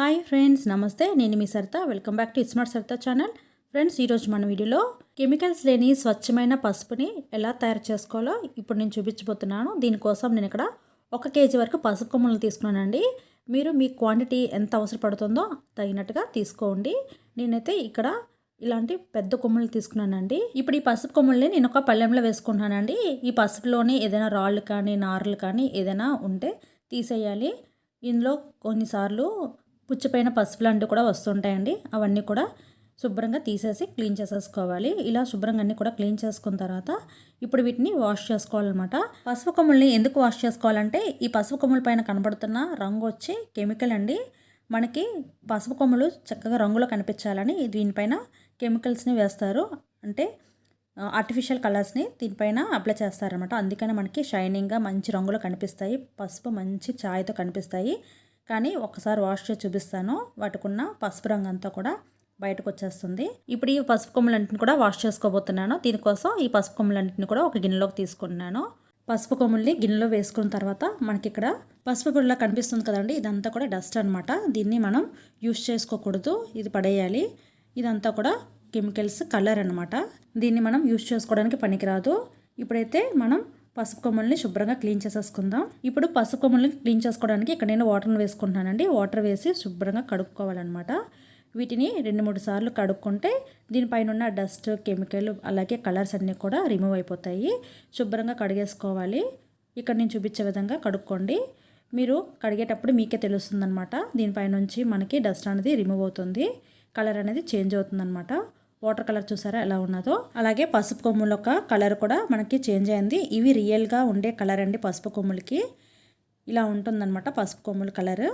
Hi friends నమస్తే. నేను మీ Saritha. Welcome back to iSmart Saritha channel. Friends ఈరోజు మన వీడియోలో కెమికల్స్ లేని స్వచ్ఛమైన పసుపుని ఎలా తయారు చేసుకోవాలో ఇప్పుడు నేను చూపించబోతున్నాను. దీనికోసం నేను ఇక్కడ ఒక కేజీ వరకు పసుపు కొమ్మలు తీసుకున్నానండి. మీరు మీ క్వాంటిటీ ఎంత అవసరపడుతుందో తగినట్టుగా తీసుకోండి. నేనైతే ఇక్కడ ఇలాంటి పెద్ద కొమ్ములు తీసుకున్నానండి. ఇప్పుడు ఈ పసుపు కొమ్ముల్ని నేను ఒక పళ్ళెంలో వేసుకుంటున్నానండి. ఈ పసుపులోని ఏదైనా రాళ్ళు కానీ నార్లు కానీ ఏదైనా ఉంటే తీసేయాలి. ఇందులో కొన్నిసార్లు పుచ్చిపోయిన పసుపు లాంటివి కూడా వస్తుంటాయండి. అవన్నీ కూడా శుభ్రంగా తీసేసి క్లీన్ చేసేసుకోవాలి. ఇలా శుభ్రంగా అన్నీ కూడా క్లీన్ చేసుకున్న తర్వాత ఇప్పుడు వీటిని వాష్ చేసుకోవాలన్నమాట. పసుపు కొమ్ముల్ని ఎందుకు వాష్ చేసుకోవాలంటే ఈ పసుపు కొమ్ముల పైన కనబడుతున్న రంగు వచ్చి కెమికల్ అండి. మనకి పసుపు కొమ్ములు చక్కగా రంగులో కనిపించాలని దీనిపైన కెమికల్స్ని వేస్తారు. అంటే ఆర్టిఫిషియల్ కలర్స్ని దీనిపైన అప్లై చేస్తారనమాట అందుకనే మనకి షైనింగ్గా మంచి రంగులో కనిపిస్తాయి. పసుపు మంచి ఛాయ్తో కనిపిస్తాయి. కానీ ఒకసారి వాష్ చేసి చూపిస్తాను. వాటికున్న పసుపు రంగు అంతా కూడా బయటకు వచ్చేస్తుంది. ఇప్పుడు ఈ పసుపు కొమ్ములంటిని కూడా వాష్ చేసుకోబోతున్నాను. దీనికోసం ఈ పసుపు కొమ్ములంటిని కూడా ఒక గిన్నెలోకి తీసుకుంటున్నాను. పసుపు కొమ్ముల్ని గిన్నెలో వేసుకున్న తర్వాత మనకి ఇక్కడ పసుపు పొడిలా కనిపిస్తుంది కదండి. ఇదంతా కూడా డస్ట్ అనమాట దీన్ని మనం యూస్ చేసుకోకూడదు. ఇది పడేయాలి. ఇదంతా కూడా కెమికల్స్ కలర్ అనమాట దీన్ని మనం యూస్ చేసుకోవడానికి పనికిరాదు. ఇప్పుడైతే మనం పసుపు కొమ్మల్ని శుభ్రంగా క్లీన్ చేసేసుకుందాం. ఇప్పుడు పసుపు కొమ్మల్ని క్లీన్ చేసుకోవడానికి ఇక్కడ నేను వాటర్ని వేసుకుంటున్నానండి. వాటర్ వేసి శుభ్రంగా కడుక్కోవాలన్నమాట. వీటిని రెండు మూడు సార్లు కడుక్కుంటే దీనిపైన ఉన్న డస్ట్ కెమికల్ అలాగే కలర్స్ అన్నీ కూడా రిమూవ్ అయిపోతాయి. శుభ్రంగా కడిగేసుకోవాలి. ఇక్కడ నేను చూపించే విధంగా కడుక్కోండి. మీరు కడిగేటప్పుడు మీకే తెలుస్తుందనమాట దీనిపైనుంచి మనకి డస్ట్ అనేది రిమూవ్ అవుతుంది. కలర్ అనేది చేంజ్ అవుతుందన్నమాట. వాటర్ కలర్ చూసారా ఎలా ఉన్నదో? అలాగే పసుపు కొమ్ముల యొక్క కలర్ కూడా మనకి చేంజ్ అయింది. ఇవి రియల్గా ఉండే కలర్ అండి పసుపు కొమ్ములకి. ఇలా ఉంటుందన్నమాట పసుపు కొమ్ముల కలర్.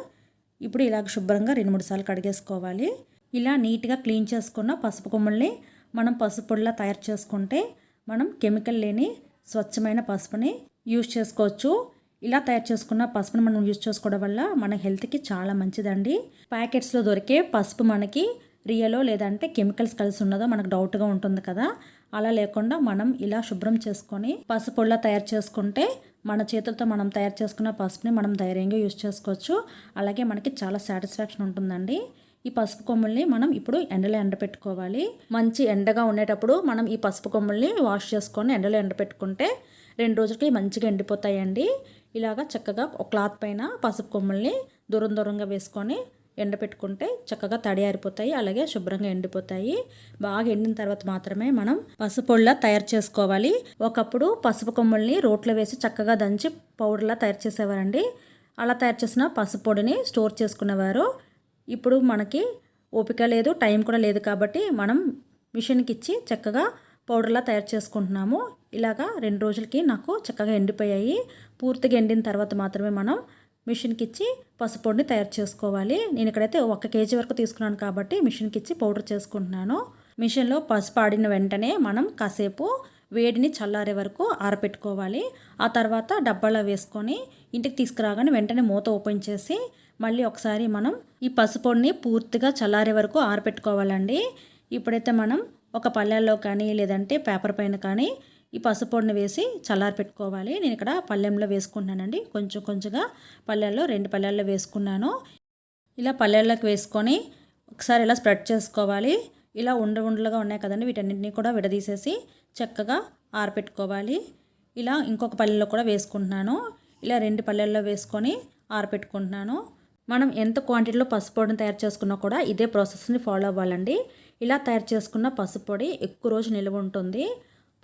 ఇప్పుడు ఇలాగ శుభ్రంగా రెండు మూడు సార్లు కడిగేసుకోవాలి. ఇలా నీట్గా క్లీన్ చేసుకున్న పసుపు కొమ్ముల్ని మనం పసుపు పొడిలా తయారు చేసుకుంటే మనం కెమికల్ లేని స్వచ్ఛమైన పసుపుని యూజ్ చేసుకోవచ్చు. ఇలా తయారు చేసుకున్న పసుపుని మనం యూజ్ చేసుకోవడం వల్ల మన హెల్త్కి చాలా మంచిదండి. ప్యాకెట్స్లో దొరికే పసుపు మనకి రియలో లేదంటే కెమికల్స్ కలిసి ఉన్నదో మనకు డౌట్గా ఉంటుంది కదా. అలా లేకుండా మనం ఇలా శుభ్రం చేసుకొని పసుపుల్లా తయారు చేసుకుంటే మన చేతులతో మనం తయారు చేసుకున్న పసుపుని మనం ధైర్యంగా యూజ్ చేసుకోవచ్చు. అలాగే మనకి చాలా సాటిస్ఫాక్షన్ ఉంటుందండి. ఈ పసుపు కొమ్ముల్ని మనం ఇప్పుడు ఎండలో ఎండపెట్టుకోవాలి. మంచి ఎండగా ఉండేటప్పుడు మనం ఈ పసుపు కొమ్ముల్ని వాష్ చేసుకొని ఎండలో ఎండపెట్టుకుంటే రెండు రోజులకి మంచిగా ఎండిపోతాయండి. ఇలాగా చక్కగా ఒక క్లాత్ పైన పసుపు కొమ్ముల్ని దూరం దూరంగా వేసుకొని ఎండపెట్టుకుంటే చక్కగా తడి ఆరిపోతాయి అలాగే శుభ్రంగా ఎండిపోతాయి. బాగా ఎండిన తర్వాత మాత్రమే మనం పసుపొళ్ళ తయారు చేసుకోవాలి. ఒకప్పుడు పసుపు కొమ్ముల్ని రోట్లో వేసి చక్కగా దంచి పౌడర్లా తయారు చేసేవారండి. అలా తయారు చేసిన పసుపు పొడిని స్టోర్ చేసుకునేవారు. ఇప్పుడు మనకి ఓపిక లేదు టైం కూడా లేదు కాబట్టి మనం మిషన్కి ఇచ్చి చక్కగా పౌడర్లా తయారు చేసుకుంటున్నాము. ఇలాగా రెండు రోజులకి నాకు చక్కగా ఎండిపోయాయి. పూర్తిగా ఎండిన తర్వాత మాత్రమే మనం మిషన్కి ఇచ్చి పసుపొడిని తయారు చేసుకోవాలి. నేను ఇక్కడైతే ఒక కేజీ వరకు తీసుకున్నాను కాబట్టి మిషన్కి ఇచ్చి పౌడర్ చేసుకుంటున్నాను. మిషన్లో పసుపు ఆడిన వెంటనే మనం కాసేపు వేడిని చల్లారే వరకు ఆరపెట్టుకోవాలి. ఆ తర్వాత డబ్బాలో వేసుకొని ఇంటికి తీసుకురాగానే వెంటనే మూత ఓపెన్ చేసి మళ్ళీ ఒకసారి మనం ఈ పసుపొడిని పూర్తిగా చల్లారే వరకు ఆరపెట్టుకోవాలండి. ఇప్పుడైతే మనం ఒక పల్లెల్లో కానీ లేదంటే పేపర్ పైన కానీ ఈ పసుపొడిని వేసి చల్లారి పెట్టుకోవాలి. నేను ఇక్కడ పల్లెంలో వేసుకుంటున్నానండి. కొంచెం కొంచెంగా పల్లెల్లో రెండు పల్లెల్లో వేసుకున్నాను. ఇలా పల్లెల్లోకి వేసుకొని ఒకసారి ఇలా స్ప్రెడ్ చేసుకోవాలి. ఇలా ఉండ ఉండలుగా ఉన్నాయి కదండి వీటన్నింటినీ కూడా విడదీసేసి చక్కగా ఆరపెట్టుకోవాలి. ఇలా ఇంకొక పల్లెల్లో కూడా వేసుకుంటున్నాను. ఇలా రెండు పల్లెల్లో వేసుకొని ఆరపెట్టుకుంటున్నాను. మనం ఎంత క్వాంటిటీలో పసుపు పొడిని తయారు చేసుకున్నా కూడా ఇదే ప్రాసెస్ని ఫాలో అవ్వాలండి. ఇలా తయారు చేసుకున్న పసుపు పొడి ఎక్కువ రోజు నిల్వ ఉంటుంది.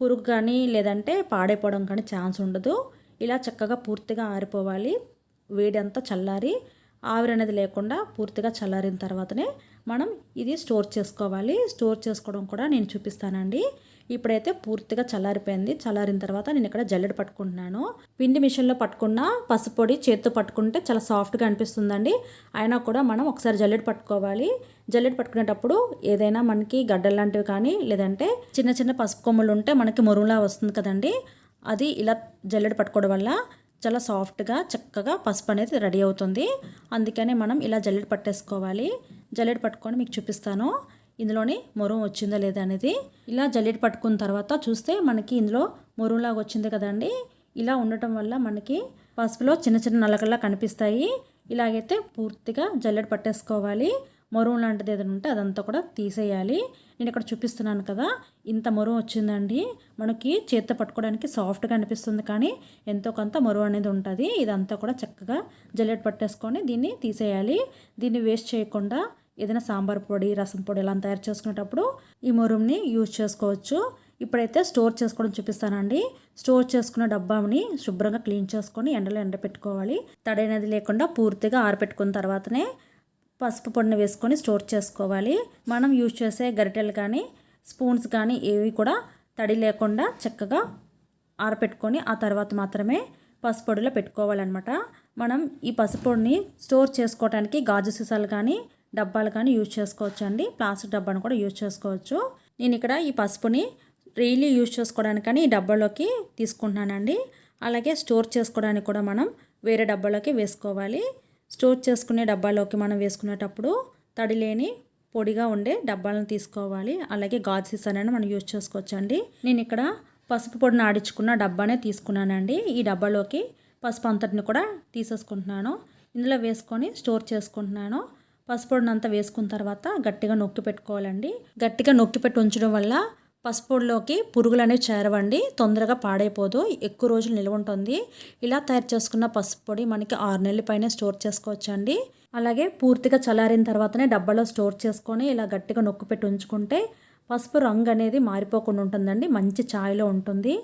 పురుగు కానీ లేదంటే పాడైపోవడం కానీ ఛాన్స్ ఉండదు. ఇలా చక్కగా పూర్తిగా ఆరిపోవాలి. వేడి అంతా చల్లారి ఆవిరి అనేది లేకుండా పూర్తిగా చల్లారిన తర్వాతనే మనం ఇది స్టోర్ చేసుకోవాలి. స్టోర్ చేసుకోవడం కూడా నేను చూపిస్తానండి. ఇప్పుడైతే పూర్తిగా చల్లారిపోయింది. చల్లారిన తర్వాత నేను ఇక్కడ జల్లెడ పట్టుకుంటున్నాను. పిండి మిషన్లో పట్టుకున్న పసుపొడి చేత్తో పట్టుకుంటే చాలా సాఫ్ట్గా అనిపిస్తుందండి. అయినా కూడా మనం ఒకసారి జల్లెడ పట్టుకోవాలి. జల్లెడ పట్టుకునేటప్పుడు ఏదైనా మనకి గడ్డలు లాంటివి కానీ లేదంటే చిన్న చిన్న పసుపు కొమ్ములు ఉంటే మనకి మురుగులా వస్తుంది కదండి. అది ఇలా జల్లెడ పట్టుకోవడం వల్ల చాలా సాఫ్ట్గా చక్కగా పసుపు అనేది రెడీ అవుతుంది. అందుకనే మనం ఇలా జల్లెడ పట్టేసుకోవాలి. జల్లెడ పట్టుకొని మీకు చూపిస్తాను. ఇందులోని మొరం వచ్చిందా లేదా అనేది ఇలా జల్లెడ పట్టుకున్న తర్వాత చూస్తే మనకి ఇందులో మొరంలాగా వచ్చింది కదండి. ఇలా ఉండటం వల్ల మనకి పసుపులో చిన్న చిన్న నలకల్లా కనిపిస్తాయి. ఇలాగైతే పూర్తిగా జల్లెడ పట్టేసుకోవాలి. మొరం లాంటిది ఏదైనా ఉంటే అదంతా కూడా తీసేయాలి. నేను ఇక్కడ చూపిస్తున్నాను కదా ఇంత మొరం వచ్చిందండి. మనకి చేత్తో పట్టుకోవడానికి సాఫ్ట్గా అనిపిస్తుంది కానీ ఎంతో కొంత మరువు అనేది ఉంటుంది. ఇదంతా కూడా చక్కగా జల్లెడ పట్టేసుకొని దీన్ని తీసేయాలి. దీన్ని వేస్ట్ చేయకుండా ఏదైనా సాంబార్ పొడి రసం పొడి ఇలా తయారు చేసుకునేటప్పుడు ఈ మురుమ్ని యూజ్ చేసుకోవచ్చు. ఇప్పుడైతే స్టోర్ చేసుకోవడం చూపిస్తానండి. స్టోర్ చేసుకున్న డబ్బాని శుభ్రంగా క్లీన్ చేసుకొని ఎండలో ఎండపెట్టుకోవాలి తడి అనేది లేకుండా పూర్తిగా ఆరబెట్టుకున్న తర్వాతనే పసుపు పొడిని వేసుకొని స్టోర్ చేసుకోవాలి. మనం యూజ్ చేసే గరిటెలు కానీ స్పూన్స్ కానీ ఏవి కూడా తడి లేకుండా చక్కగా ఆరపెట్టుకొని ఆ తర్వాత మాత్రమే పసుపు పొడిలో పెట్టుకోవాలన్నమాట. మనం ఈ పసుపు పొడిని స్టోర్ చేసుకోవడానికి గాజు సీసాలు కానీ డబ్బాలు కానీ యూజ్ చేసుకోవచ్చు అండి ప్లాస్టిక్ డబ్బాను కూడా యూజ్ చేసుకోవచ్చు. నేను ఇక్కడ ఈ పసుపుని డైలీ యూజ్ చేసుకోవడానికని ఈ డబ్బాలోకి తీసుకుంటున్నానండి. అలాగే స్టోర్ చేసుకోవడానికి కూడా మనం వేరే డబ్బాలోకి వేసుకోవాలి. స్టోర్ చేసుకునే డబ్బాలోకి మనం వేసుకునేటప్పుడు తడి లేని పొడిగా ఉండే డబ్బాలను తీసుకోవాలి. అలాగే గాజు సీసానైనా మనం యూజ్ చేసుకోవచ్చు అండి నేను ఇక్కడ పసుపు పొడిని ఆడించుకున్న డబ్బానే తీసుకున్నానండి. ఈ డబ్బాలోకి పసుపు అంతటిని కూడా తీసేసుకుంటున్నాను. ఇందులో వేసుకొని స్టోర్ చేసుకుంటున్నాను. పసుపొడిని అంతా వేసుకున్న తర్వాత గట్టిగా నొక్కి పెట్టుకోవాలండి. గట్టిగా నొక్కి పెట్టి ఉంచడం వల్ల పసుపొడిలోకి పురుగులు అనేవి చేరవండి. తొందరగా పాడైపోదు. ఎక్కువ రోజులు నిల్వ ఉంటుంది. ఇలా తయారు చేసుకున్న పసుపొడి మనకి ఆరు నెలల పైన స్టోర్ చేసుకోవచ్చండి. అలాగే పూర్తిగా చల్లారిన తర్వాతనే డబ్బాలో స్టోర్ చేసుకొని ఇలా గట్టిగా నొక్కి పెట్టి ఉంచుకుంటే పసుపు రంగు అనేది మారిపోకుండా ఉంటుందండి. మంచి ఛాయ్లో ఉంటుంది.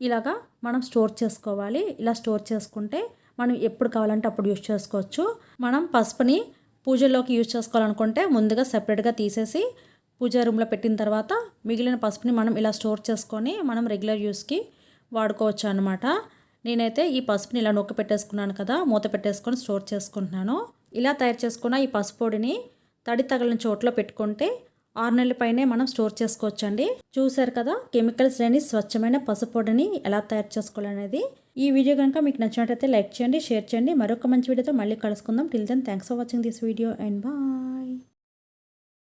ఇలాగా మనం స్టోర్ చేసుకోవాలి. ఇలా స్టోర్ చేసుకుంటే మనం ఎప్పుడు కావాలంటే అప్పుడు యూజ్ చేసుకోవచ్చు. మనం పసుపుని పూజల్లోకి యూజ్ చేసుకోవాలనుకుంటే ముందుగా సెపరేట్గా తీసేసి పూజా రూమ్లో పెట్టిన తర్వాత మిగిలిన పసుపుని మనం ఇలా స్టోర్ చేసుకొని మనం రెగ్యులర్ యూస్కి వాడుకోవచ్చు అనమాట నేనైతే ఈ పసుపుని ఇలా నొక్కి పెట్టేసుకున్నాను కదా మూత పెట్టేసుకొని స్టోర్ చేసుకుంటున్నాను. ఇలా తయారు చేసుకున్న ఈ పసుపు పొడిని తడి తగిలిన చోట్ల పెట్టుకుంటే ఆరు నెలల పైనే మనం స్టోర్ చేసుకోవచ్చండి. చూసారు కదా కెమికల్స్ లేని స్వచ్ఛమైన పసుపు పొడిని ఎలా తయారు చేసుకోవాలనేది. ఈ వీడియో కనుక మీకు నచ్చినట్టయితే లైక్ చేయండి షేర్ చేయండి. మరొక మంచి వీడియోతో మళ్ళీ కలుసుకుందాం. Till then thanks for watching this video and bye